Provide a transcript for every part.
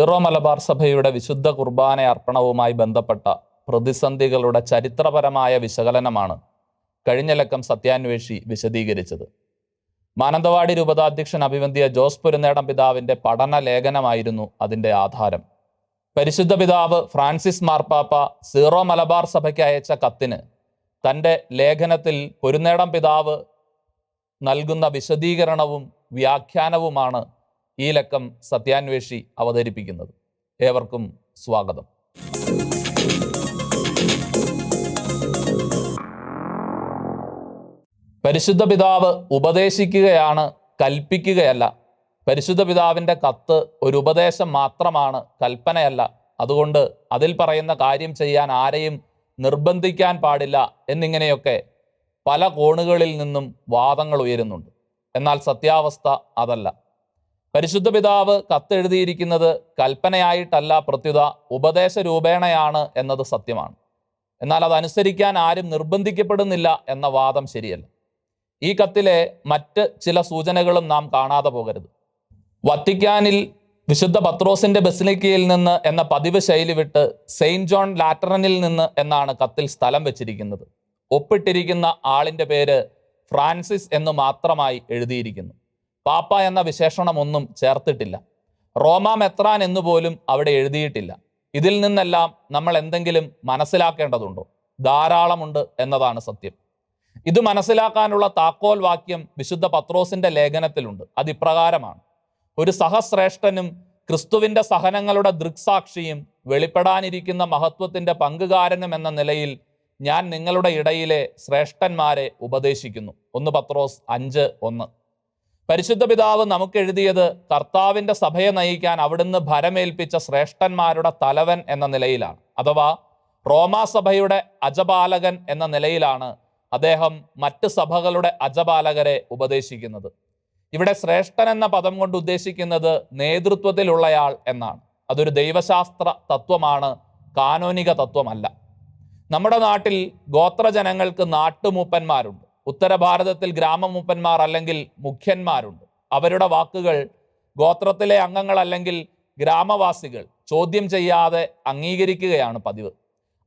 Zero Malabar സഭയുടെ വിശുദ്ധ കുർബാന അർപ്പണവുമായി ബന്ധപ്പെട്ട പ്രതിസന്ധികളുടെ ചരിത്രപരമായ വിശകലനമാണ് കഴിഞ്ഞ ലക്കം സത്യാന്വേഷി വിശദീകരിച്ചത്. മാനന്തവാടി രൂപതാധ്യക്ഷൻ അഭിവന്ധ്യ ജോസ് പുരുന്നേടം പിതാവിന്റെ പഠന ലേഖനമായിരുന്നു അതിന്റെ ആധാരം. പരിശുദ്ധ പിതാവ് ഫ്രാൻസിസ് മാർപ്പാപ്പ സീറോ മലബാർ സഭയ്ക്ക് അയച്ച കത്തിന് തന്റെ ലേഖനത്തിൽ പൊരുന്നേടം പിതാവ് നൽകുന്ന വിശദീകരണവും വ്യാഖ്യാനവുമാണ് ഈ ലക്കം സത്യാന്വേഷി അവതരിപ്പിക്കുന്നത്. ഏവർക്കും സ്വാഗതം. പരിശുദ്ധ പിതാവ് ഉപദേശിക്കുകയാണ് കൽപ്പിക്കുകയല്ല. പരിശുദ്ധ പിതാവിന്റെ കത്ത് ഒരു ഉപദേശം മാത്രമാണ് കൽപ്പനയല്ല. അതുകൊണ്ട് അതിൽ പറയുന്ന കാര്യം ചെയ്യാൻ ആരെയും നിർബന്ധിക്കാൻ പാടില്ല എന്നിങ്ങനെയൊക്കെ പല കോണുകളിൽ നിന്നും വാദങ്ങൾ ഉയരുന്നുണ്ട്. എന്നാൽ സത്യാവസ്ഥ അതല്ല. പരിശുദ്ധ പിതാവ് കത്തെഴുതിയിരിക്കുന്നത് കൽപ്പനയായിട്ടല്ല പ്രത്യുത ഉപദേശ രൂപേണയാണ് എന്നത് സത്യമാണ്. എന്നാൽ അതനുസരിക്കാൻ ആരും നിർബന്ധിക്കപ്പെടുന്നില്ല എന്ന വാദം ശരിയല്ല. ഈ കത്തിലെ മറ്റ് ചില സൂചനകളും നാം കാണാതെ പോകരുത്. വത്തിക്കാനിൽ വിശുദ്ധ പത്രോസിന്റെ ബസിലിക്കയിൽ നിന്ന് എന്ന പതിവ് ശൈലി വിട്ട് സെയിന്റ് ജോൺ ലാറ്ററനിൽ നിന്ന് എന്നാണ് കത്തിൽ സ്ഥലം വെച്ചിരിക്കുന്നത്. ഒപ്പിട്ടിരിക്കുന്ന ആളിന്റെ പേര് ഫ്രാൻസിസ് എന്ന് മാത്രമായി എഴുതിയിരിക്കുന്നു. പാപ്പ എന്ന വിശേഷണമൊന്നും ചേർത്തിട്ടില്ല. റോമാ മെത്രാൻ എന്നുപോലും അവിടെ എഴുതിയിട്ടില്ല. ഇതിൽ നിന്നെല്ലാം നമ്മൾ എന്തെങ്കിലും മനസ്സിലാക്കേണ്ടതുണ്ടോ? ധാരാളമുണ്ട് എന്നതാണ് സത്യം. ഇത് മനസ്സിലാക്കാനുള്ള താക്കോൽ വാക്യം വിശുദ്ധ പത്രോസിന്റെ ലേഖനത്തിലുണ്ട്. അതിപ്രകാരമാണ്. ഒരു സഹശ്രേഷ്ഠനും ക്രിസ്തുവിന്റെ സഹനങ്ങളുടെ ദൃക്സാക്ഷിയും വെളിപ്പെടാനിരിക്കുന്ന മഹത്വത്തിന്റെ പങ്കുകാരനും എന്ന നിലയിൽ ഞാൻ നിങ്ങളുടെ ഇടയിലെ ശ്രേഷ്ഠന്മാരെ ഉപദേശിക്കുന്നു. ഒന്ന് പത്രോസ് അഞ്ച് ഒന്ന്. പരിശുദ്ധ പിതാവ് നമുക്ക് എഴുതിയത് കർത്താവിന്റെ സഭയെ നയിക്കാൻ അവിടുന്ന് ഭരമേൽപ്പിച്ച ശ്രേഷ്ഠന്മാരുടെ തലവൻ എന്ന നിലയിലാണ്. അഥവാ റോമാ സഭയുടെ അജപാലകൻ എന്ന നിലയിലാണ് അദ്ദേഹം മറ്റ് സഭകളുടെ അജപാലകരെ ഉപദേശിക്കുന്നത്. ഇവിടെ ശ്രേഷ്ഠൻ എന്ന പദം കൊണ്ട് ഉദ്ദേശിക്കുന്നത് നേതൃത്വത്തിലുള്ളയാൾ എന്നാണ്. അതൊരു ദൈവശാസ്ത്ര തത്വമാണ് കാനോനിക തത്വമല്ല. നമ്മുടെ നാട്ടിൽ ഗോത്രജനങ്ങൾക്ക് നാട്ടുമൂപ്പന്മാരുണ്ട്. ഉത്തരഭാരതത്തിൽ ഗ്രാമമൂപ്പന്മാർ അല്ലെങ്കിൽ മുഖ്യന്മാരുണ്ട്. അവരുടെ വാക്കുകൾ ഗോത്രത്തിലെ അംഗങ്ങൾ അല്ലെങ്കിൽ ഗ്രാമവാസികൾ ചോദ്യം ചെയ്യാതെ അംഗീകരിക്കുകയാണ് പതിവ്.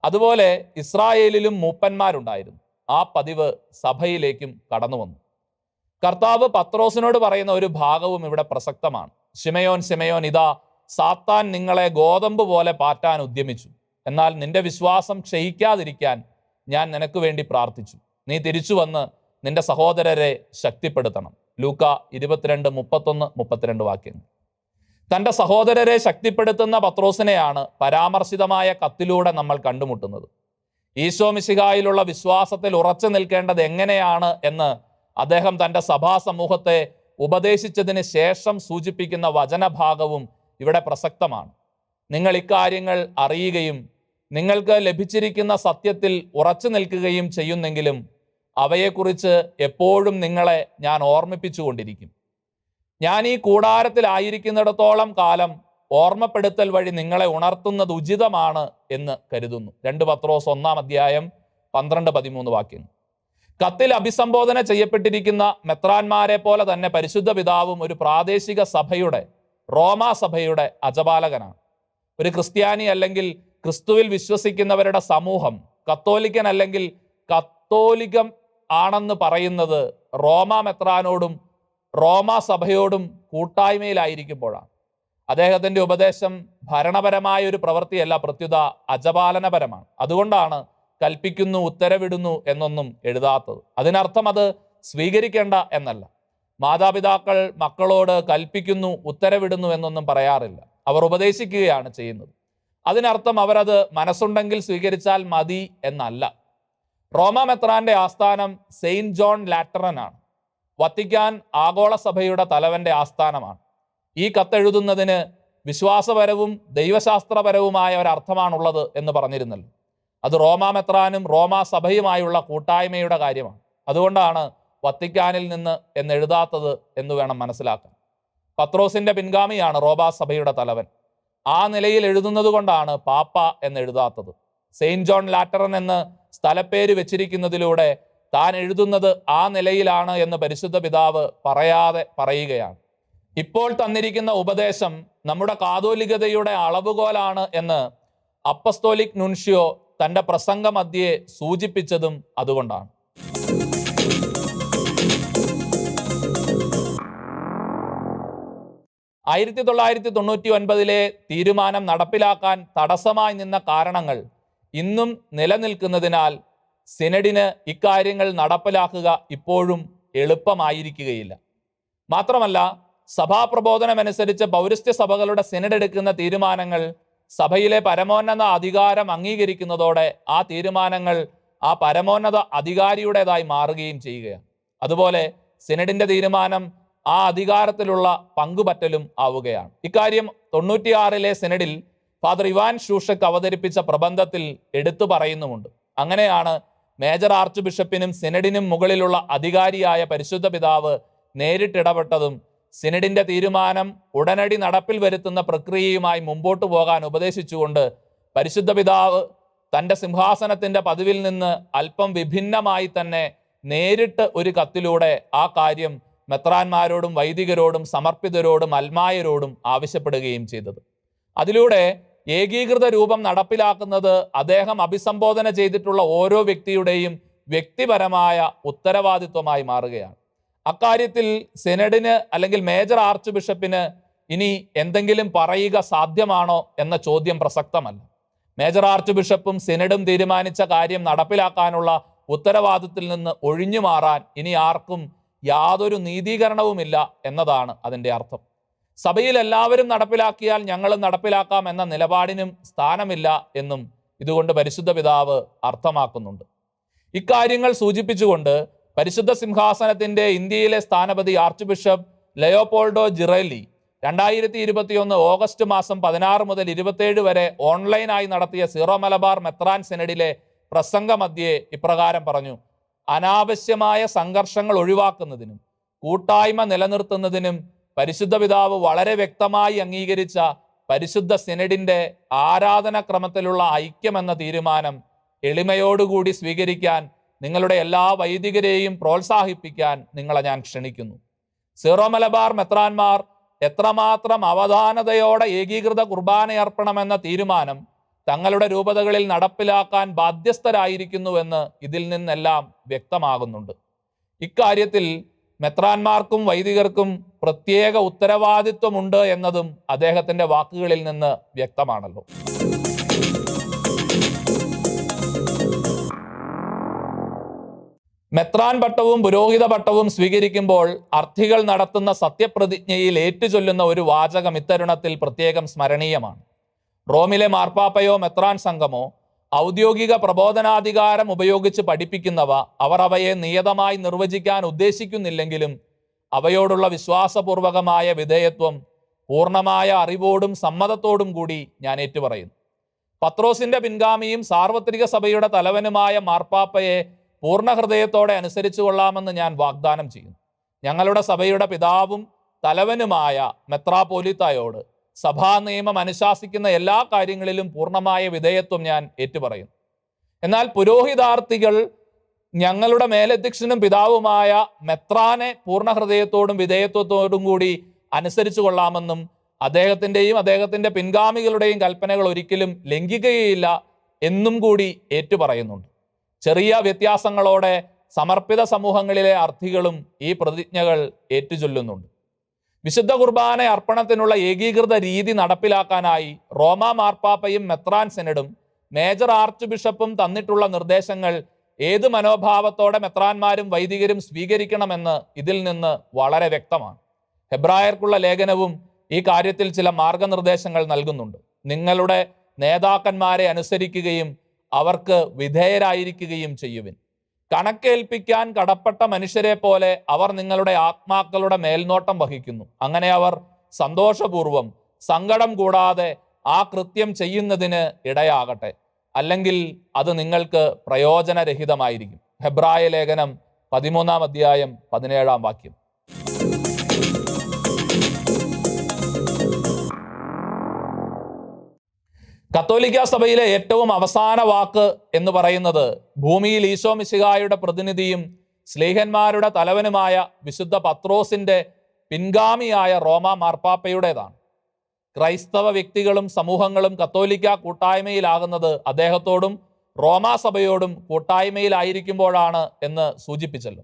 അതുപോലെ ഇസ്രായേലിലും മൂപ്പന്മാരുണ്ടായിരുന്നു. ആ പതിവ് സഭയിലേക്കും കടന്നു വന്നു. കർത്താവ് പത്രോസിനോട് പറയുന്ന ഒരു ഭാഗവും ഇവിടെ പ്രസക്തമാണ്. ശിമയോൻ ശിമയോൻ ഇതാ സാത്താൻ നിങ്ങളെ ഗോതമ്പ് പോലെ പാറ്റാൻ ഉദ്യമിച്ചു. എന്നാൽ നിന്റെ വിശ്വാസം ക്ഷയിക്കാതിരിക്കാൻ ഞാൻ നിനക്ക് വേണ്ടി പ്രാർത്ഥിച്ചു. നീ തിരിച്ചു വന്ന് നിന്റെ സഹോദരരെ ശക്തിപ്പെടുത്തണം. ലൂക്ക ഇരുപത്തിരണ്ട് മുപ്പത്തൊന്ന് മുപ്പത്തിരണ്ട് വാക്യങ്ങൾ തന്റെ സഹോദരരെ ശക്തിപ്പെടുത്തുന്ന പത്രോസിനെയാണ് പരാമർശിതമായ കത്തിലൂടെ നമ്മൾ കണ്ടുമുട്ടുന്നത്. ഈശോ മിശിഹായിലുള്ള വിശ്വാസത്തിൽ ഉറച്ചു നിൽക്കേണ്ടത് എങ്ങനെയാണ് എന്ന് അദ്ദേഹം തന്റെ സഭാ സമൂഹത്തെ ഉപദേശിച്ചതിന് ശേഷം സൂചിപ്പിക്കുന്ന വചനഭാഗവും ഇവിടെ പ്രസക്തമാണ്. നിങ്ങൾ ഇക്കാര്യങ്ങൾ അറിയുകയും നിങ്ങൾക്ക് ലഭിച്ചിരിക്കുന്ന സത്യത്തിൽ ഉറച്ചു നിൽക്കുകയും ചെയ്യുന്നെങ്കിലും അവയെക്കുറിച്ച് എപ്പോഴും നിങ്ങളെ ഞാൻ ഓർമ്മിപ്പിച്ചുകൊണ്ടിരിക്കും. ഞാൻ ഈ കൂടാരത്തിലായിരിക്കുന്നിടത്തോളം കാലം ഓർമ്മപ്പെടുത്തൽ വഴി നിങ്ങളെ ഉണർത്തുന്നത് ഉചിതമാണ് എന്ന് കരുതുന്നു. രണ്ട് പത്രോസ് ഒന്നാം അധ്യായം പന്ത്രണ്ട് പതിമൂന്ന് വാക്യങ്ങൾ. കത്തിൽ അഭിസംബോധന ചെയ്യപ്പെട്ടിരിക്കുന്ന മെത്രാന്മാരെ പോലെ തന്നെ പരിശുദ്ധ പിതാവും ഒരു പ്രാദേശിക സഭയുടെ റോമാ സഭയുടെ അജപാലകനാണ്. ഒരു ക്രിസ്ത്യാനി അല്ലെങ്കിൽ ക്രിസ്തുവിൽ വിശ്വസിക്കുന്നവരുടെ സമൂഹം കത്തോലിക്കൻ അല്ലെങ്കിൽ കത്തോലികം ആണെന്ന് പറയുന്നത് റോമാ മെത്രാനോടും റോമാ സഭയോടും കൂട്ടായ്മയിലായിരിക്കുമ്പോഴാണ്. അദ്ദേഹത്തിന്റെ ഉപദേശം ഭരണപരമായ ഒരു പ്രവൃത്തിയല്ല പ്രത്യുത അജപാലനപരമാണ്. അതുകൊണ്ടാണ് കൽപ്പിക്കുന്നു ഉത്തരവിടുന്നു എന്നൊന്നും എഴുതാത്തത്. അതിനർത്ഥം അത് സ്വീകരിക്കേണ്ട എന്നല്ല. മാതാപിതാക്കൾ മക്കളോട് കൽപ്പിക്കുന്നു ഉത്തരവിടുന്നു എന്നൊന്നും പറയാറില്ല. അവർ ഉപദേശിക്കുകയാണ് ചെയ്യുന്നത്. അതിനർത്ഥം അവരത് മനസ്സുണ്ടെങ്കിൽ സ്വീകരിച്ചാൽ മതി എന്നല്ല. റോമ മെത്രാന്റെ ആസ്ഥാനം സെയിന്റ് ജോൺ ലാറ്ററൻ ആണ് വത്തിക്കാൻ ആഗോള സഭയുടെ തലവന്റെ ആസ്ഥാനമാണ്. ഈ കത്തെഴുതുന്നതിന് വിശ്വാസപരവും ദൈവശാസ്ത്രപരവുമായ ഒരു അർത്ഥമാണുള്ളത് എന്ന് പറഞ്ഞിരുന്നല്ലോ. അത് റോമാ മെത്രാനും റോമാ സഭയുമായുള്ള കൂട്ടായ്മയുടെ കാര്യമാണ്. അതുകൊണ്ടാണ് വത്തിക്കാനിൽ നിന്ന് എന്ന് എഴുതാത്തത് എന്ന് വേണം മനസ്സിലാക്കാൻ. പത്രോസിന്റെ പിൻഗാമിയാണ് റോമാ സഭയുടെ തലവൻ. ആ നിലയിൽ എഴുതുന്നത് കൊണ്ടാണ് പാപ്പ എന്ന് എഴുതാത്തത് സെയിന്റ് ജോൺ ലാറ്ററൻ എന്ന് സ്ഥലപ്പേര് വെച്ചിരിക്കുന്നതിലൂടെ താൻ എഴുതുന്നത് ആ നിലയിലാണ് എന്ന് പരിശുദ്ധ പിതാവ് പറയാതെ പറയുകയാണ്. ഇപ്പോൾ തന്നിരിക്കുന്ന ഉപദേശം നമ്മുടെ കാതോലികതയുടെ അളവുകോലാണ് എന്ന് അപ്പസ്തോലിക് നുൻഷ്യോ തന്റെ പ്രസംഗ മധ്യെ സൂചിപ്പിച്ചതും അതുകൊണ്ടാണ്. ആയിരത്തി തൊള്ളായിരത്തി തൊണ്ണൂറ്റി ഒൻപതിലെ തീരുമാനം നടപ്പിലാക്കാൻ തടസ്സമായി നിന്ന കാരണങ്ങൾ ഇന്നും നിലനിൽക്കുന്നതിനാൽ സിനഡിന് ഇക്കാര്യങ്ങൾ നടപ്പിലാക്കുക ഇപ്പോഴും എളുപ്പമായിരിക്കുകയില്ല. മാത്രമല്ല സഭാപ്രബോധനമനുസരിച്ച് പൗരസ്ത്യ സഭകളുടെ സിനഡ് എടുക്കുന്ന തീരുമാനങ്ങൾ സഭയിലെ പരമോന്നത അധികാരം അംഗീകരിക്കുന്നതോടെ ആ തീരുമാനങ്ങൾ ആ പരമോന്നത അധികാരിയുടേതായി മാറുകയും ചെയ്യുകയാണ്. അതുപോലെ സിനഡിന്റെ തീരുമാനം ആ അധികാരത്തിലുള്ള പങ്കുപറ്റലും ആവുകയാണ്. ഇക്കാര്യം തൊണ്ണൂറ്റിയാറിലെ സിനഡിൽ ഫാദർ ഇവാൻ ഷൂഷക് അവതരിപ്പിച്ച പ്രബന്ധത്തിൽ എടുത്തു പറയുന്നുമുണ്ട്. അങ്ങനെയാണ് മേജർ ആർച്ച് ബിഷപ്പിനും സിനഡിനും മുകളിലുള്ള അധികാരിയായ പരിശുദ്ധ പിതാവ് നേരിട്ടിടപെട്ടതും സിനഡിന്റെ തീരുമാനം ഉടനടി നടപ്പിൽ വരുത്തുന്ന പ്രക്രിയയുമായി മുമ്പോട്ടു പോകാൻ ഉപദേശിച്ചുകൊണ്ട് പരിശുദ്ധ പിതാവ് തന്റെ സിംഹാസനത്തിന്റെ പതിവിൽ നിന്ന് അല്പം വിഭിന്നമായി തന്നെ നേരിട്ട് ഒരു കത്തിലൂടെ ആ കാര്യം മെത്രാന്മാരോടും വൈദികരോടും സമർപ്പിതരോടും അൽമായരോടും ആവശ്യപ്പെടുകയും ചെയ്തത്. അതിലൂടെ ഏകീകൃത രൂപം നടപ്പിലാക്കുന്നത് അദ്ദേഹം അഭിസംബോധന ചെയ്തിട്ടുള്ള ഓരോ വ്യക്തിയുടെയും വ്യക്തിപരമായ ഉത്തരവാദിത്വമായി മാറുകയാണ്. അക്കാര്യത്തിൽ സെനഡിന് അല്ലെങ്കിൽ മേജർ ആർച്ച് ബിഷപ്പിന് ഇനി എന്തെങ്കിലും പറയുക സാധ്യമാണോ എന്ന ചോദ്യം പ്രസക്തമല്ല. മേജർ ആർച്ച് ബിഷപ്പും സെനഡും തീരുമാനിച്ച കാര്യം നടപ്പിലാക്കാനുള്ള ഉത്തരവാദിത്തിൽ നിന്ന് ഒഴിഞ്ഞു മാറാൻ ഇനി ആർക്കും യാതൊരു നീതീകരണവുമില്ല എന്നതാണ് അതിന്റെ അർത്ഥം. സഭയിൽ എല്ലാവരും നടപ്പിലാക്കിയാൽ ഞങ്ങളും നടപ്പിലാക്കാം എന്ന നിലപാടിനും സ്ഥാനമില്ല എന്നും ഇതുകൊണ്ട് പരിശുദ്ധ പിതാവ് അർത്ഥമാക്കുന്നുണ്ട്. ഇക്കാര്യങ്ങൾ സൂചിപ്പിച്ചുകൊണ്ട് പരിശുദ്ധ സിംഹാസനത്തിന്റെ ഇന്ത്യയിലെ സ്ഥാനപതി ആർച്ച് ബിഷപ്പ് ലയോപോൾഡോ ജിറേലി രണ്ടായിരത്തി ഇരുപത്തിയൊന്ന് ഓഗസ്റ്റ് മാസം പതിനാറ് മുതൽ ഇരുപത്തേഴ് വരെ ഓൺലൈനായി നടത്തിയ സീറോ മലബാർ മെത്രാൻ സെനഡിലെ പ്രസംഗമധ്യേ ഇപ്രകാരം പറഞ്ഞു അനാവശ്യമായ സംഘർഷങ്ങൾ ഒഴിവാക്കുന്നതിനും കൂട്ടായ്മ നിലനിർത്തുന്നതിനും പരിശുദ്ധ പിതാവ് വളരെ വ്യക്തമായി അംഗീകരിച്ച പരിശുദ്ധ സിനഡിന്റെ ആരാധനക്രമത്തിലുള്ള ഐക്യമെന്ന തീരുമാനം എളിമയോടുകൂടി സ്വീകരിക്കാൻ നിങ്ങളുടെ എല്ലാ വൈദികരെയും പ്രോത്സാഹിപ്പിക്കാൻ നിങ്ങളെ ഞാൻ ക്ഷണിക്കുന്നു. സീറോ മലബാർ മെത്രാന്മാർ എത്രമാത്രം അവധാനതയോടെ ഏകീകൃത കുർബാനയർപ്പണമെന്ന തീരുമാനം തങ്ങളുടെ രൂപതകളിൽ നടപ്പിലാക്കാൻ ബാധ്യസ്ഥരായിരിക്കുന്നുവെന്ന് ഇതിൽ നിന്നെല്ലാം വ്യക്തമാകുന്നുണ്ട്. ഇക്കാര്യത്തിൽ മെത്രാന്മാർക്കും വൈദികർക്കും പ്രത്യേക ഉത്തരവാദിത്വമുണ്ട് എന്നതും അദ്ദേഹത്തിന്റെ വാക്കുകളിൽ നിന്ന് വ്യക്തമാണല്ലോ. മെത്രാൻ പട്ടവും പുരോഹിത പട്ടവും സ്വീകരിക്കുമ്പോൾ അർത്ഥികൾ നടത്തുന്ന സത്യപ്രതിജ്ഞയിൽ ഏറ്റുചൊല്ലുന്ന ഒരു വാചകം ഇത്തരുണത്തിൽ പ്രത്യേകം സ്മരണീയമാണ്. റോമിലെ മാർപ്പാപ്പയോ മെത്രാൻ സംഘമോ ഔദ്യോഗിക പ്രബോധനാധികാരം ഉപയോഗിച്ച് പഠിപ്പിക്കുന്നവ അവർ അവയെ നിയതമായി നിർവചിക്കാൻ ഉദ്ദേശിക്കുന്നില്ലെങ്കിലും അവയോടുള്ള വിശ്വാസപൂർവകമായ വിധേയത്വം പൂർണമായ അറിവോടും സമ്മതത്തോടും കൂടി ഞാൻ ഏറ്റുപറയുന്നു. പത്രോസിന്റെ പിൻഗാമിയും സാർവത്രിക സഭയുടെ തലവനുമായ മാർപ്പാപ്പയെ പൂർണ ഹൃദയത്തോടെ അനുസരിച്ചു കൊള്ളാമെന്ന് ഞാൻ വാഗ്ദാനം ചെയ്യുന്നു. ഞങ്ങളുടെ സഭയുടെ പിതാവും തലവനുമായ മെത്രാപോലിത്തായോട് സഭാ നിയമം അനുശാസിക്കുന്ന എല്ലാ കാര്യങ്ങളിലും പൂർണമായ വിധേയത്വം ഞാൻ ഏറ്റുപറയുന്നു എന്നാൽ പുരോഹിതാർത്ഥികൾ ഞങ്ങളുടെ മേലധ്യക്ഷനും പിതാവുമായ മെത്രാനെ പൂർണ ഹൃദയത്തോടും വിധേയത്വത്തോടും കൂടി അനുസരിച്ചു കൊള്ളാമെന്നും അദ്ദേഹത്തിന്റെയും അദ്ദേഹത്തിന്റെ പിൻഗാമികളുടെയും കൽപ്പനകൾ ഒരിക്കലും ലംഘിക്കുകയില്ല എന്നും കൂടി ഏറ്റുപറയുന്നുണ്ട്. ചെറിയ വ്യത്യാസങ്ങളോടെ സമർപ്പിത സമൂഹങ്ങളിലെ അർത്ഥികളും ഈ പ്രതിജ്ഞകൾ ഏറ്റുചൊല്ലുന്നുണ്ട്. വിശുദ്ധ കുർബാന അർപ്പണത്തിനുള്ള ഏകീകൃത രീതി നടപ്പിലാക്കാനായി റോമ മാർപ്പാപ്പയും മെത്രാൻ സെനഡും മേജർ ആർച്ച് ബിഷപ്പും തന്നിട്ടുള്ള നിർദ്ദേശങ്ങൾ ഏത് മനോഭാവത്തോടെ മെത്രാന്മാരും വൈദികരും സ്വീകരിക്കണമെന്ന് ഇതിൽ നിന്ന് വളരെ വ്യക്തമാണ്. ഹെബ്രായർക്കുള്ള ലേഖനവും ഈ കാര്യത്തിൽ ചില മാർഗനിർദ്ദേശങ്ങൾ നൽകുന്നുണ്ട്. നിങ്ങളുടെ നേതാക്കന്മാരെ അനുസരിക്കുകയും അവർക്ക് വിധേയരായിരിക്കുകയും ചെയ്യുവിൻ. കണക്കേൽപ്പിക്കാൻ കടപ്പെട്ട മനുഷ്യരെ പോലെ അവർ നിങ്ങളുടെ ആത്മാക്കളുടെ മേൽനോട്ടം വഹിക്കുന്നു. അങ്ങനെ അവർ സന്തോഷപൂർവം സങ്കടം കൂടാതെ ആ കൃത്യം ചെയ്യുന്നതിന് ഇടയാകട്ടെ. അല്ലെങ്കിൽ അത് നിങ്ങൾക്ക് പ്രയോജനരഹിതമായിരിക്കും. ഹെബ്രായ ലേഖനം പതിമൂന്നാം അധ്യായം പതിനേഴാം വാക്യം. കത്തോലിക്ക സഭയിലെ ഏറ്റവും അവസാന വാക്ക് എന്ന് പറയുന്നത് ഭൂമിയിൽ ഈശോ മിശിഹായുടെ പ്രതിനിധിയും സ്ലീഹന്മാരുടെ തലവനുമായ വിശുദ്ധ പത്രോസിന്റെ പിൻഗാമിയായ റോമ മാർപ്പാപ്പയുടേതാണ്. ക്രൈസ്തവ വ്യക്തികളും സമൂഹങ്ങളും കത്തോലിക്ക കൂട്ടായ്മയിലാകുന്നത് അദ്ദേഹത്തോടും റോമാ സഭയോടും കൂട്ടായ്മയിലായിരിക്കുമ്പോഴാണ് എന്ന് സൂചിപ്പിച്ചല്ലോ.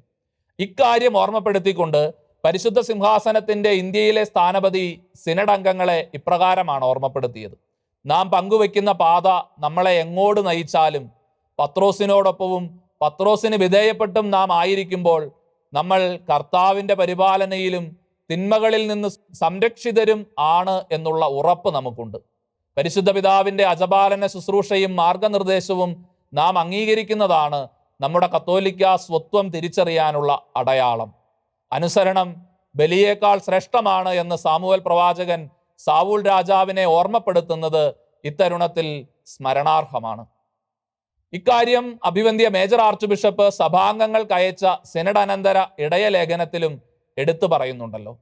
ഇക്കാര്യം ഓർമ്മപ്പെടുത്തിക്കൊണ്ട് പരിശുദ്ധ സിംഹാസനത്തിന്റെ ഇന്ത്യയിലെ സ്ഥാനപതി സിനഡ് അംഗങ്ങളെ ഇപ്രകാരമാണ് ഓർമ്മപ്പെടുത്തിയത്. നാം പങ്കുവെക്കുന്ന പാത നമ്മളെ എങ്ങോട്ട് നയിച്ചാലും പത്രോസിനോടൊപ്പവും പത്രോസിന് വിധേയപ്പെട്ടും നാം ആയിരിക്കുമ്പോൾ നമ്മൾ കർത്താവിന്റെ പരിപാലനയിലും തിന്മകളിൽ നിന്ന് സംരക്ഷിതരും ആണ് എന്നുള്ള ഉറപ്പ് നമുക്കുണ്ട്. പരിശുദ്ധ പിതാവിന്റെ അജപാലന ശുശ്രൂഷയും മാർഗനിർദ്ദേശവും നാം അംഗീകരിക്കുന്നതാണ് നമ്മുടെ കത്തോലിക്ക സ്വത്വം തിരിച്ചറിയാനുള്ള അടയാളം. അനുസരണം ബലിയേക്കാൾ ശ്രേഷ്ഠമാണ് എന്ന് സാമുവൽ പ്രവാചകൻ സാവൂൾ രാജാവിനെ ഓർമ്മപ്പെടുത്തുന്നത് ഇത്തരുണത്തിൽ സ്മരണാർഹമാണ്. ഇക്കാര്യം അഭിവന്ധ്യ മേജർ ആർച്ച് ബിഷപ്പ് സഭാംഗങ്ങൾക്ക് അയച്ച സെനഡ് അനന്തര ഇടയ ലേഖനത്തിലും എടുത്തു പറയുന്നുണ്ടല്ലോ.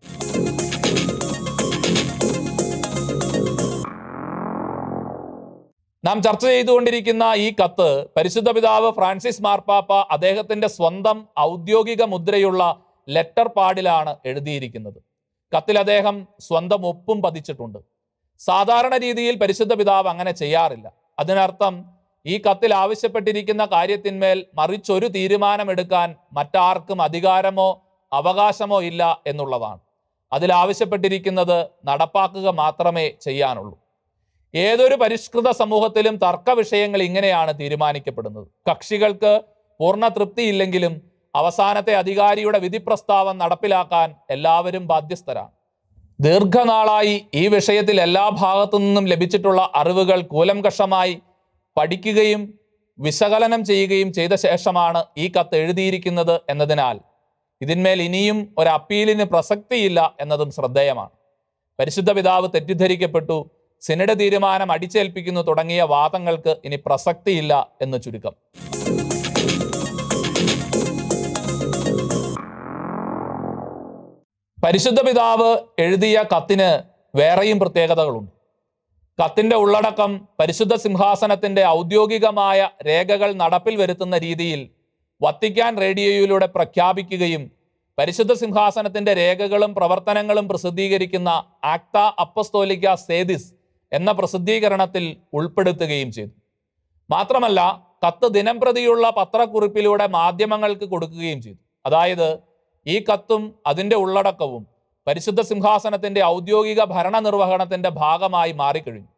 നാം ചർച്ച ചെയ്തുകൊണ്ടിരിക്കുന്ന ഈ കത്ത് പരിശുദ്ധ പിതാവ് ഫ്രാൻസിസ് മാർപ്പാപ്പ അദ്ദേഹത്തിന്റെ സ്വന്തം ഔദ്യോഗിക മുദ്രയുള്ള ലെറ്റർ പാഡിലാണ് എഴുതിയിരിക്കുന്നത്. കത്തിൽ അദ്ദേഹം സ്വന്തം ഒപ്പും പതിച്ചിട്ടുണ്ട്. സാധാരണ രീതിയിൽ പരിശുദ്ധ പിതാവ് അങ്ങനെ ചെയ്യാറില്ല. അതിനർത്ഥം ഈ കത്തിൽ ആവശ്യപ്പെട്ടിരിക്കുന്ന കാര്യത്തിന്മേൽ മറിച്ചൊരു തീരുമാനമെടുക്കാൻ മറ്റാർക്കും അധികാരമോ അവകാശമോ ഇല്ല എന്നുള്ളതാണ്. അതിൽ ആവശ്യപ്പെട്ടിരിക്കുന്നത് നടപ്പാക്കുക മാത്രമേ ചെയ്യാനുള്ളൂ. ഏതൊരു പരിഷ്കൃത സമൂഹത്തിലും തർക്ക വിഷയങ്ങൾ ഇങ്ങനെയാണ് തീരുമാനിക്കപ്പെടുന്നത്. കക്ഷികൾക്ക് പൂർണ തൃപ്തിയില്ലെങ്കിലും അവസാനത്തെ അധികാരിയുടെ വിധിപ്രസ്താവം നടപ്പിലാക്കാൻ എല്ലാവരും ബാധ്യസ്ഥരാണ്. ദീർഘനാളായി ഈ വിഷയത്തിൽ എല്ലാ ഭാഗത്തു നിന്നും ലഭിച്ചിട്ടുള്ള അറിവുകൾ കൂലംകഷമായി പഠിക്കുകയും വിശകലനം ചെയ്യുകയും ചെയ്ത ശേഷമാണ് ഈ കത്ത് എഴുതിയിരിക്കുന്നത് എന്നതിനാൽ ഇതിന്മേൽ ഇനിയും ഒരു അപ്പീലിന് പ്രസക്തിയില്ല എന്നതും ശ്രദ്ധേയമാണ്. പരിശുദ്ധ പിതാവ് തെറ്റിദ്ധരിക്കപ്പെട്ടു സിനഡ് തീരുമാനം അടിച്ചേൽപ്പിക്കുന്നു തുടങ്ങിയ വാദങ്ങൾക്ക് ഇനി പ്രസക്തിയില്ല എന്ന് ചുരുക്കം. പരിശുദ്ധ പിതാവ് എഴുതിയ കത്തിന് വേറെയും പ്രത്യേകതകളുണ്ട്. കത്തിന്റെ ഉള്ളടക്കം പരിശുദ്ധ സിംഹാസനത്തിന്റെ ഔദ്യോഗികമായ രേഖകൾ നടപ്പിൽ വരുത്തുന്ന രീതിയിൽ വത്തിക്കാൻ റേഡിയോയിലൂടെ പ്രഖ്യാപിക്കുകയും പരിശുദ്ധ സിംഹാസനത്തിന്റെ രേഖകളും പ്രവർത്തനങ്ങളും പ്രസിദ്ധീകരിക്കുന്ന ആക്ത അപ്പസ്തോലിക്ക സേദിസ് എന്ന പ്രസിദ്ധീകരണത്തിൽ ഉൾപ്പെടുത്തുകയും ചെയ്തു. മാത്രമല്ല കത്ത് ദിനം പ്രതിയുള്ള പത്രക്കുറിപ്പിലൂടെ മാധ്യമങ്ങൾക്ക് കൊടുക്കുകയും ചെയ്തു. അതായത് ഈ കത്തും അതിന്റെ ഉള്ളടക്കവും പരിശുദ്ധ സിംഹാസനത്തിന്റെ ഔദ്യോഗിക ഭരണനിർവഹണത്തിന്റെ ഭാഗമായി മാറിക്കഴിഞ്ഞു.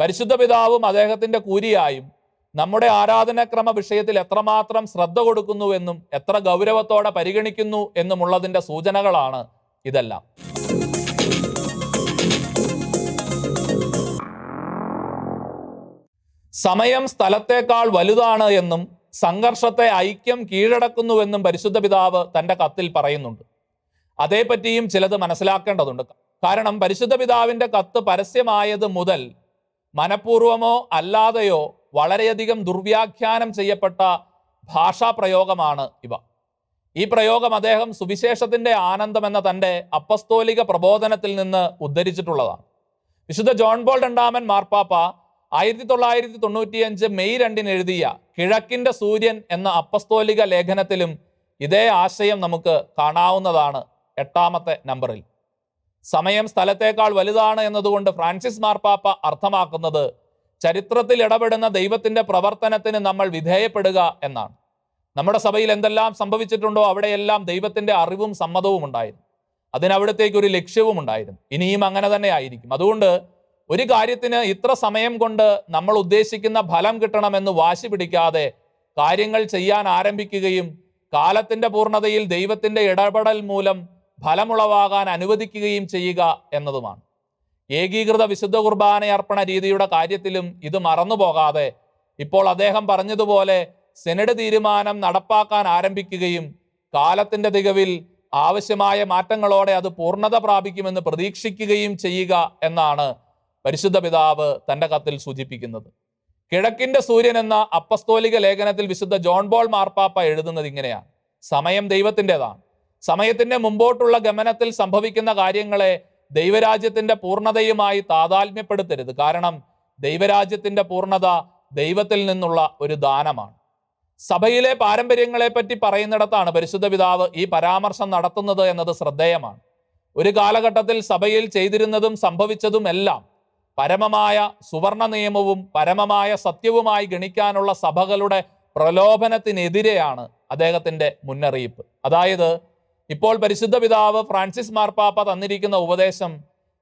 പരിശുദ്ധ പിതാവും അദ്ദേഹത്തിന്റെ കൂരിയായും നമ്മുടെ ആരാധനാക്രമ വിഷയത്തിൽ എത്രമാത്രം ശ്രദ്ധ കൊടുക്കുന്നുവെന്നും എത്ര ഗൗരവത്തോടെ പരിഗണിക്കുന്നു എന്നുമുള്ളതിന്റെ സൂചനകളാണ് ഇതെല്ലാം. സമയം സ്ഥലത്തേക്കാൾ വലുതാണ് എന്നും സംഘർഷത്തെ ഐക്യം കീഴടക്കുന്നുവെന്നും പരിശുദ്ധ പിതാവ് തന്റെ കത്തിൽ പറയുന്നുണ്ട്. അതേപറ്റിയും ചിലത് മനസ്സിലാക്കേണ്ടതുണ്ട്. കാരണം പരിശുദ്ധ പിതാവിന്റെ കത്ത് പരസ്യമായത് മുതൽ മനഃപൂർവമോ അല്ലാതെയോ വളരെയധികം ദുർവ്യാഖ്യാനം ചെയ്യപ്പെട്ട ഭാഷാപ്രയോഗമാണ് ഇവ. ഈ പ്രയോഗം അദ്ദേഹം സുവിശേഷത്തിന്റെ ആനന്ദം എന്ന തന്റെ അപ്പസ്തോലിക പ്രബോധനത്തിൽ നിന്ന് ഉദ്ധരിച്ചിട്ടുള്ളതാണ്. വിശുദ്ധ ജോൺ ബോൾ രണ്ടാമൻ മാർപ്പാപ്പ ആയിരത്തി തൊള്ളായിരത്തി തൊണ്ണൂറ്റിയഞ്ച് മെയ് രണ്ടിന് എഴുതിയ കിഴക്കിന്റെ സൂര്യൻ എന്ന അപ്പസ്തോലിക ലേഖനത്തിലും ഇതേ ആശയം നമുക്ക് കാണാവുന്നതാണ് എട്ടാമത്തെ നമ്പറിൽ. സമയം സ്ഥലത്തേക്കാൾ വലുതാണ് എന്നതുകൊണ്ട് ഫ്രാൻസിസ് മാർപ്പാപ്പ അർത്ഥമാക്കുന്നത് ചരിത്രത്തിൽ ഇടപെടുന്ന ദൈവത്തിന്റെ പ്രവർത്തനത്തിന് നമ്മൾ വിധേയപ്പെടുക എന്നാണ്. നമ്മുടെ സഭയിൽ എന്തെല്ലാം സംഭവിച്ചിട്ടുണ്ടോ അവിടെയെല്ലാം ദൈവത്തിന്റെ അറിവും സമ്മതവും ഉണ്ടായിരുന്നു അതിനവിടത്തേക്ക് ഒരു ലക്ഷ്യവും ഉണ്ടായിരുന്നു ഇനിയും അങ്ങനെ തന്നെ ആയിരിക്കും. അതുകൊണ്ട് ഒരു കാര്യത്തിന് ഇത്ര സമയം കൊണ്ട് നമ്മൾ ഉദ്ദേശിക്കുന്ന ഫലം കിട്ടണമെന്ന് വാശി പിടിക്കാതെ കാര്യങ്ങൾ ചെയ്യാൻ ആരംഭിക്കുകയും കാലത്തിന്റെ പൂർണതയിൽ ദൈവത്തിന്റെ ഇടപെടൽ മൂലം ഫലമുളവാകാൻ അനുവദിക്കുകയും ചെയ്യുക എന്നതുമാണ്. ഏകീകൃത വിശുദ്ധ കുർബാന അർപ്പണ രീതിയുടെ കാര്യത്തിലും ഇത് മറന്നു പോകാതെ ഇപ്പോൾ അദ്ദേഹം പറഞ്ഞതുപോലെ സെനഡ് തീരുമാനം നടപ്പാക്കാൻ ആരംഭിക്കുകയും കാലത്തിന്റെ തികവിൽ ആവശ്യമായ മാറ്റങ്ങളോടെ അത് പൂർണത പ്രാപിക്കുമെന്ന് പ്രതീക്ഷിക്കുകയും ചെയ്യുക എന്നാണ് പരിശുദ്ധ പിതാവ് തന്റെ കത്തിൽ സൂചിപ്പിക്കുന്നത്. കിഴക്കിന്റെ സൂര്യൻ എന്ന അപ്പസ്തോലിക ലേഖനത്തിൽ വിശുദ്ധ ജോൺ ബോൾ മാർപ്പാപ്പ എഴുതുന്നത് ഇങ്ങനെയാണ്. സമയം ദൈവത്തിന്റെതാണ്. സമയത്തിന്റെ മുമ്പോട്ടുള്ള ഗമനത്തിൽ സംഭവിക്കുന്ന കാര്യങ്ങളെ ദൈവരാജ്യത്തിന്റെ പൂർണതയുമായി താതാത്മ്യപ്പെടുത്തരുത്. കാരണം ദൈവരാജ്യത്തിന്റെ പൂർണത ദൈവത്തിൽ നിന്നുള്ള ഒരു ദാനമാണ്. സഭയിലെ പാരമ്പര്യങ്ങളെ പറ്റി പറയുന്നിടത്താണ് പരിശുദ്ധ പിതാവ് ഈ പരാമർശം നടത്തുന്നത് എന്നത് ശ്രദ്ധേയമാണ്. ഒരു കാലഘട്ടത്തിൽ സഭയിൽ ചെയ്തിരുന്നതും സംഭവിച്ചതും എല്ലാം പരമമായ സുവർണ നിയമവും പരമമായ സത്യവുമായി ഗണിക്കാനുള്ള സഭകളുടെ പ്രലോഭനത്തിനെതിരെയാണ് അദ്ദേഹത്തിന്റെ മുന്നറിയിപ്പ്. അതായത് ഇപ്പോൾ പരിശുദ്ധ പിതാവ് ഫ്രാൻസിസ് മാർപ്പാപ്പ തന്നിരിക്കുന്ന ഉപദേശം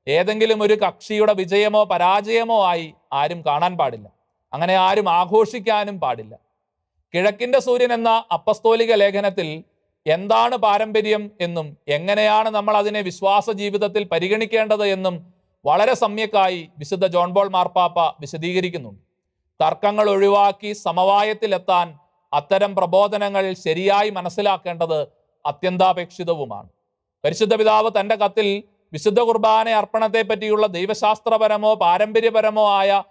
ഏതെങ്കിലും ഒരു കക്ഷിയുടെ വിജയമോ പരാജയമോ ആയി ആരും കാണാൻ പാടില്ല. അങ്ങനെ ആരും ആഘോഷിക്കാനും പാടില്ല. കിഴക്കിന്റെ സൂര്യൻ എന്ന അപ്പസ്തോലിക ലേഖനത്തിൽ എന്താണ് പാരമ്പര്യം എന്നും എങ്ങനെയാണ് നമ്മൾ അതിനെ വിശ്വാസ ജീവിതത്തിൽ പരിഗണിക്കേണ്ടത് എന്നും വളരെ സമ്യക്കായി വിശുദ്ധ ജോൺ ബോൾ മാർപ്പാപ്പ വിശദീകരിക്കുന്നുണ്ട്. തർക്കങ്ങൾ ഒഴിവാക്കി സമവായത്തിലെത്താൻ അത്തരം പ്രബോധനങ്ങൾ ശരിയായി മനസ്സിലാക്കേണ്ടത് അത്യന്താപേക്ഷിതവുമാണ്. പരിശുദ്ധ പിതാവ് തന്റെ കത്തിൽ വിശുദ്ധ കുർബാന അർപ്പണത്തെ പറ്റിയുള്ള ദൈവശാസ്ത്രപരമോ പാരമ്പര്യപരമോ ആയ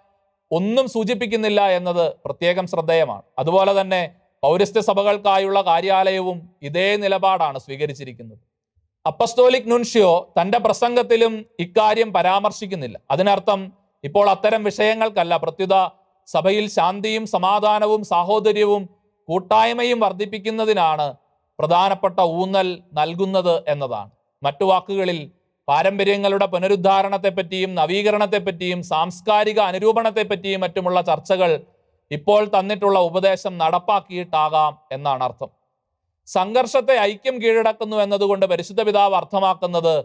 ഒന്നും സൂചിപ്പിക്കുന്നില്ല എന്നത് പ്രത്യേകം ശ്രദ്ധേയമാണ്. അതുപോലെ തന്നെ പൗരസ്ത്യ സഭകൾക്കായുള്ള കാര്യാലയവും ഇതേ നിലപാടാണ് സ്വീകരിച്ചിരിക്കുന്നത്. അപ്പസ്തോലിക് നുൻഷ്യോ തന്റെ പ്രസംഗത്തിലും ഇക്കാര്യം പരാമർശിക്കുന്നില്ല. അതിനർത്ഥം ഇപ്പോൾ അത്തരം വിഷയങ്ങൾക്കല്ല പ്രത്യുത സഭയിൽ ശാന്തിയും സമാധാനവും സാഹോദര്യവും കൂട്ടായ്മയും വർദ്ധിപ്പിക്കുന്നതിനാണ് പ്രധാനപ്പെട്ട ഊന്നൽ നൽകുന്നത് എന്നതാണ്. മറ്റു വാക്കുകളിൽ പാരമ്പര്യങ്ങളുടെ പുനരുദ്ധാരണത്തെപ്പറ്റിയും നവീകരണത്തെപ്പറ്റിയും സാംസ്കാരിക അനുരൂപണത്തെപ്പറ്റിയും മറ്റുമുള്ള ചർച്ചകൾ ഇപ്പോൾ തന്നിട്ടുള്ള ഉപദേശം നടപ്പാക്കിയിട്ടാകാം എന്നാണ് അർത്ഥം. സംഘർഷത്തെ ഐക്യം കീഴടക്കുന്നു എന്നതുകൊണ്ട് പരിശുദ്ധ പിതാവ് അർത്ഥമാക്കുന്നത്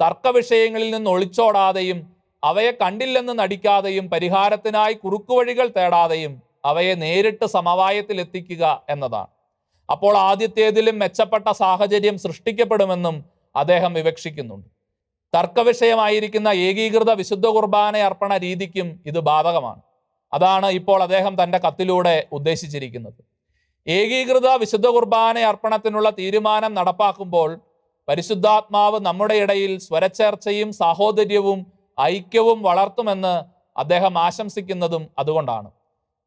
തർക്ക വിഷയങ്ങളിൽ നിന്ന് ഒളിച്ചോടാതെയും അവയെ കണ്ടില്ലെന്ന് നടിക്കാതെയും പരിഹാരത്തിനായി കുറുക്കുവഴികൾ തേടാതെയും അവയെ നേരിട്ട് സമവായത്തിൽ എത്തിക്കുക എന്നതാണ്. അപ്പോൾ ആദ്യത്തേതിലും മെച്ചപ്പെട്ട സാഹചര്യം സൃഷ്ടിക്കപ്പെടുമെന്നും അദ്ദേഹം വിവക്ഷിക്കുന്നുണ്ട്. തർക്ക വിഷയമായിരിക്കുന്ന ഏകീകൃത വിശുദ്ധ കുർബാന അർപ്പണ രീതിക്കും ഇത് ബാധകമാണ്. അതാണ് ഇപ്പോൾ അദ്ദേഹം തന്റെ കത്തിലൂടെ ഉദ്ദേശിച്ചിരിക്കുന്നത്. ഏകീകൃത വിശുദ്ധ കുർബാന അർപ്പണത്തിനുള്ള തീരുമാനം നടപ്പാക്കുമ്പോൾ പരിശുദ്ധാത്മാവ് നമ്മുടെ ഇടയിൽ സ്വരച്ചേർച്ചയും സാഹോദര്യവും ഐക്യവും വളർത്തുമെന്ന് അദ്ദേഹം ആശംസിക്കുന്നതും അതുകൊണ്ടാണ്.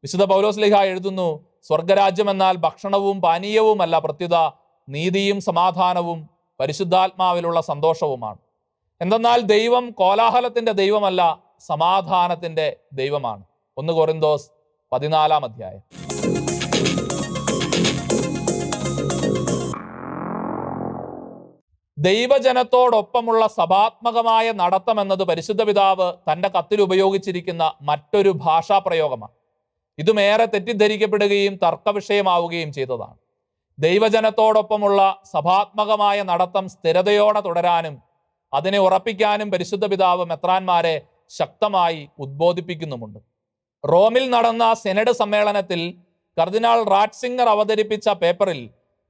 വിശുദ്ധ പൗലോസ്ലിഹ എഴുതുന്നു സ്വർഗരാജ്യം എന്നാൽ ഭക്ഷണവും പാനീയവുമല്ല പ്രത്യുത നീതിയും സമാധാനവും പരിശുദ്ധാത്മാവിലുള്ള സന്തോഷവുമാണ്. എന്തെന്നാൽ ദൈവം കോലാഹലത്തിന്റെ ദൈവമല്ല സമാധാനത്തിന്റെ ദൈവമാണ്. ഒന്ന് കൊറിന്തോസ് പതിനാലാം അധ്യായം. ദൈവജനത്തോടൊപ്പമുള്ള സഭാത്മകമായ നടത്തം എന്നത് പരിശുദ്ധ പിതാവ് തന്റെ കത്തിൽ ഉപയോഗിച്ചിരിക്കുന്ന മറ്റൊരു ഭാഷാ പ്രയോഗമാണ് ഇതുമേറെ തെറ്റിദ്ധരിക്കപ്പെടുകയും തർക്കവിഷയമാവുകയും ചെയ്തതാണ്. ദൈവജനത്തോടൊപ്പമുള്ള സഭാത്മകമായ നടത്തം സ്ഥിരതയോടെ തുടരാനും അതിനെ ഉറപ്പിക്കാനും പരിശുദ്ധ പിതാവ് മെത്രാന്മാരെ ശക്തമായി ഉദ്ബോധിപ്പിക്കുന്നുമുണ്ട്. റോമിൽ നടന്ന സെനഡ് സമ്മേളനത്തിൽ കർദിനാൾ റാറ്റ്സിംഗർ അവതരിപ്പിച്ച പേപ്പറിൽ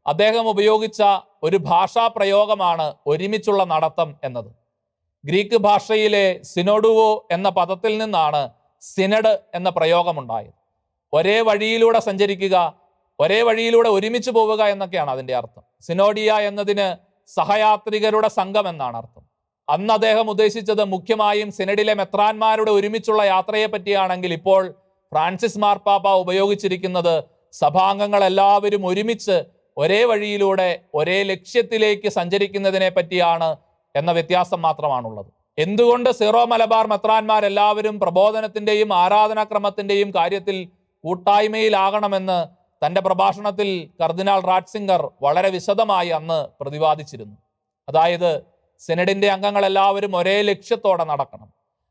അദ്ദേഹം ഉപയോഗിച്ച ഒരു ഭാഷാ പ്രയോഗമാണ് ഒരുമിച്ചുള്ള നടത്തം എന്നത്. ഗ്രീക്ക് ഭാഷയിലെ സിനോഡുവോ എന്ന പദത്തിൽ നിന്നാണ് സിനഡ് എന്ന പ്രയോഗമുണ്ടായത്. ഒരേ വഴിയിലൂടെ സഞ്ചരിക്കുക ഒരേ വഴിയിലൂടെ ഒരുമിച്ച് പോവുക എന്നൊക്കെയാണ് അതിന്റെ അർത്ഥം. സിനോഡിയ എന്നതിന് സഹയാത്രികരുടെ സംഘം എന്നാണ് അർത്ഥം. അന്ന് അദ്ദേഹം ഉദ്ദേശിച്ചത് മുഖ്യമായും സിനഡിലെ മെത്രാന്മാരുടെ ഒരുമിച്ചുള്ള യാത്രയെ പറ്റിയാണെങ്കിൽ ഇപ്പോൾ ഫ്രാൻസിസ് മാർപ്പാപ്പ ഉപയോഗിച്ചിരിക്കുന്നത് സഭാംഗങ്ങൾ എല്ലാവരും ഒരുമിച്ച് ഒരേ വഴിയിലൂടെ ഒരേ ലക്ഷ്യത്തിലേക്ക് സഞ്ചരിക്കുന്നതിനെ പറ്റിയാണ് എന്ന വ്യത്യാസം മാത്രമാണുള്ളത്. എന്തുകൊണ്ട് സീറോ മലബാർ മെത്രാന്മാരെല്ലാവരും പ്രബോധനത്തിന്റെയും ആരാധനാക്രമത്തിന്റെയും കാര്യത്തിൽ കൂട്ടായ്മയിലാകണമെന്ന് തന്റെ പ്രഭാഷണത്തിൽ കർദിനാൾ റാറ്റ്സിംഗർ വളരെ വിശദമായി അന്ന് പ്രതിപാദിച്ചിരുന്നു. അതായത് സെനഡിന്റെ അംഗങ്ങളെല്ലാവരും ഒരേ ലക്ഷ്യത്തോടെ നടക്കണം.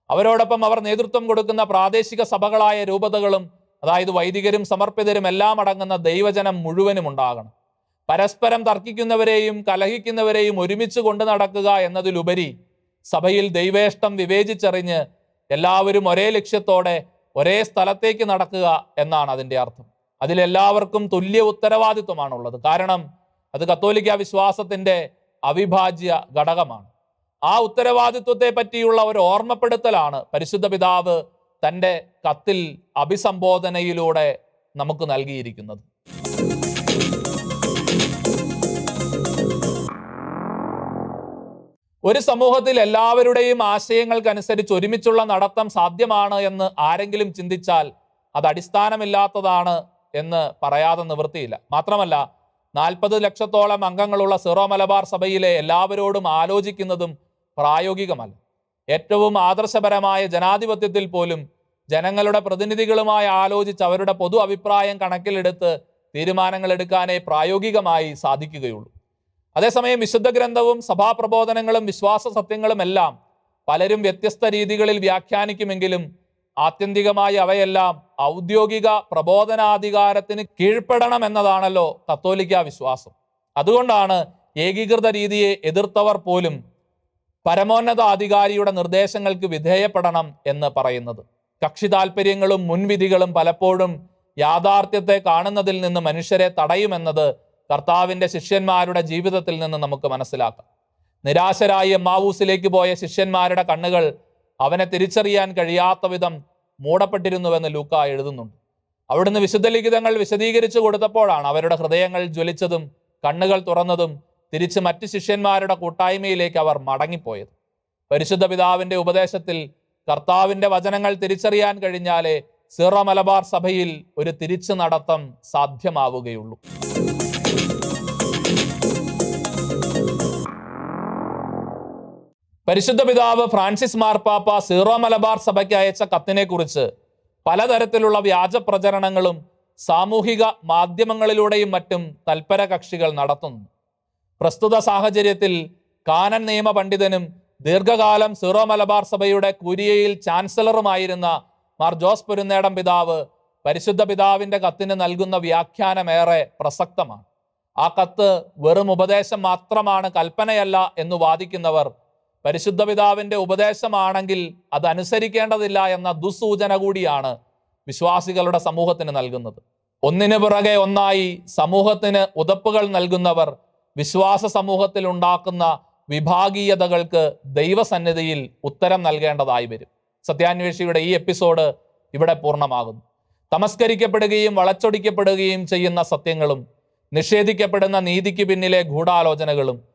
അവരോടൊപ്പം അവർ നേതൃത്വം കൊടുക്കുന്ന പ്രാദേശിക സഭകളായ രൂപതകളും അതായത് വൈദികരും സമർപ്പിതരും എല്ലാം അടങ്ങുന്ന ദൈവജനം മുഴുവനും ഉണ്ടാകണം. പരസ്പരം തർക്കിക്കുന്നവരെയും കലഹിക്കുന്നവരെയും ഒരുമിച്ച് കൊണ്ടു നടക്കുക എന്നതിലുപരി സഭയിൽ ദൈവേഷ്ടം വിവേചിച്ചറിഞ്ഞ് എല്ലാവരും ഒരേ ലക്ഷ്യത്തോടെ ഒരേ സ്ഥലത്തേക്ക് നടക്കുക എന്നാണ് അതിന്റെ അർത്ഥം. അതിലെല്ലാവർക്കും തുല്യ ഉത്തരവാദിത്വമാണുള്ളത്. കാരണം അത് കത്തോലിക്ക വിശ്വാസത്തിന്റെ അവിഭാജ്യ ഘടകമാണ്. ആ ഉത്തരവാദിത്വത്തെ പറ്റിയുള്ള ഒരു ഓർമ്മപ്പെടുത്തലാണ് പരിശുദ്ധ പിതാവ് തന്റെ കത്തിൽ അഭിസംബോധനയിലൂടെ നമുക്ക് നൽകിയിരിക്കുന്നത്. ഒരു സമൂഹത്തിൽ എല്ലാവരുടെയും ആശയങ്ങൾക്കനുസരിച്ച് ഒരുമിച്ചുള്ള നടത്തം സാധ്യമാണ് എന്ന് ആരെങ്കിലും ചിന്തിച്ചാൽ അത് അടിസ്ഥാനമില്ലാത്തതാണ് എന്ന് പറയാതെ നിവൃത്തിയില്ല. മാത്രമല്ല നാൽപ്പത് ലക്ഷത്തോളം അംഗങ്ങളുള്ള സിറോ മലബാർ സഭയിലെ എല്ലാവരോടും ആലോചിക്കുന്നതും പ്രായോഗികമല്ല. ഏറ്റവും ആദർശപരമായ ജനാധിപത്യത്തിൽ പോലും ജനങ്ങളുടെ പ്രതിനിധികളുമായി ആലോചിച്ച് അവരുടെ പൊതു അഭിപ്രായം കണക്കിലെടുത്ത് തീരുമാനങ്ങൾ എടുക്കാനേ പ്രായോഗികമായി സാധിക്കുകയുള്ളൂ. അതേസമയം വിശുദ്ധ ഗ്രന്ഥവും സഭാപ്രബോധനങ്ങളും വിശ്വാസ സത്യങ്ങളും എല്ലാം പലരും വ്യത്യസ്ത രീതികളിൽ വ്യാഖ്യാനിക്കുമെങ്കിലും ആത്യന്തികമായി അവയെല്ലാം ഔദ്യോഗിക പ്രബോധനാധികാരത്തിന് കീഴ്പ്പെടണം എന്നതാണല്ലോ കത്തോലിക്ക വിശ്വാസം. അതുകൊണ്ടാണ് ഏകീകൃത രീതിയെ എതിർത്തവർ പോലും പരമോന്നത അധികാരിയുടെ നിർദ്ദേശങ്ങൾക്ക് വിധേയപ്പെടണം എന്ന് പറയുന്നത്. കക്ഷി താല്പര്യങ്ങളും മുൻവിധികളും പലപ്പോഴും യാഥാർത്ഥ്യത്തെ കാണുന്നതിൽ നിന്ന് മനുഷ്യരെ തടയുമെന്നത് കർത്താവിന്റെ ശിഷ്യന്മാരുടെ ജീവിതത്തിൽ നിന്ന് നമുക്ക് മനസ്സിലാക്കാം. നിരാശരായി എമ്മാവൂസിലേക്ക് പോയ ശിഷ്യന്മാരുടെ കണ്ണുകൾ അവനെ തിരിച്ചറിയാൻ കഴിയാത്ത വിധം മൂടപ്പെട്ടിരുന്നുവെന്ന് ലൂക്ക എഴുതുന്നുണ്ട്. അവിടുന്ന് വിശുദ്ധ ലിഖിതങ്ങൾ വിശദീകരിച്ചു കൊടുത്തപ്പോഴാണ് അവരുടെ ഹൃദയങ്ങൾ ജ്വലിച്ചതും കണ്ണുകൾ തുറന്നതും തിരിച്ച് മറ്റ് ശിഷ്യന്മാരുടെ കൂട്ടായ്മയിലേക്ക് അവർ മടങ്ങിപ്പോയത്. പരിശുദ്ധ പിതാവിന്റെ ഉപദേശത്തിൽ കർത്താവിന്റെ വചനങ്ങൾ തിരിച്ചറിയാൻ കഴിഞ്ഞാലേ സിറ മലബാർ സഭയിൽ ഒരു തിരിച്ചു നടത്തം സാധ്യമാവുകയുള്ളൂ. പരിശുദ്ധ പിതാവ് ഫ്രാൻസിസ് മാർപ്പാപ്പ സീറോ മലബാർ സഭയ്ക്ക് അയച്ച കത്തിനെ കുറിച്ച് പലതരത്തിലുള്ള വ്യാജ പ്രചരണങ്ങളും സാമൂഹിക മാധ്യമങ്ങളിലൂടെയും മറ്റും തൽപര കക്ഷികൾ നടത്തുന്നു. പ്രസ്തുത സാഹചര്യത്തിൽ കാനൻ നിയമ പണ്ഡിതനും ദീർഘകാലം സീറോ മലബാർ സഭയുടെ കുരിയയിൽ ചാൻസലറുമായിരുന്ന മാർ ജോസ് പുരുന്നേടം പിതാവ് പരിശുദ്ധ പിതാവിന്റെ കത്തിന് നൽകുന്ന വ്യാഖ്യാനമേറെ പ്രസക്തമാണ്. ആ കത്ത് വെറും ഉപദേശം മാത്രമാണ് കൽപ്പനയല്ല എന്ന് വാദിക്കുന്നവർ പരിശുദ്ധ പിതാവിന്റെ ഉപദേശമാണെങ്കിൽ അത് അനുസരിക്കേണ്ടതില്ല എന്ന ദുസൂചന കൂടിയാണ് വിശ്വാസികളുടെ സമൂഹത്തിന് നൽകുന്നത്. ഒന്നിനു പുറകെ ഒന്നായി സമൂഹത്തിന് ഉതപ്പുകൾ നൽകുന്നവർ വിശ്വാസ സമൂഹത്തിൽ ഉണ്ടാക്കുന്ന വിഭാഗീയതകൾക്ക് ദൈവസന്നിധിയിൽ ഉത്തരം നൽകേണ്ടതായി വരും. സത്യാന്വേഷിയുടെ ഈ എപ്പിസോഡ് ഇവിടെ പൂർണമാകുന്നു. തമസ്കരിക്കപ്പെടുകയും വളച്ചൊടിക്കപ്പെടുകയും ചെയ്യുന്ന സത്യങ്ങളും നിഷേധിക്കപ്പെടുന്ന നീതിക്ക് പിന്നിലെ ഗൂഢാലോചനകളും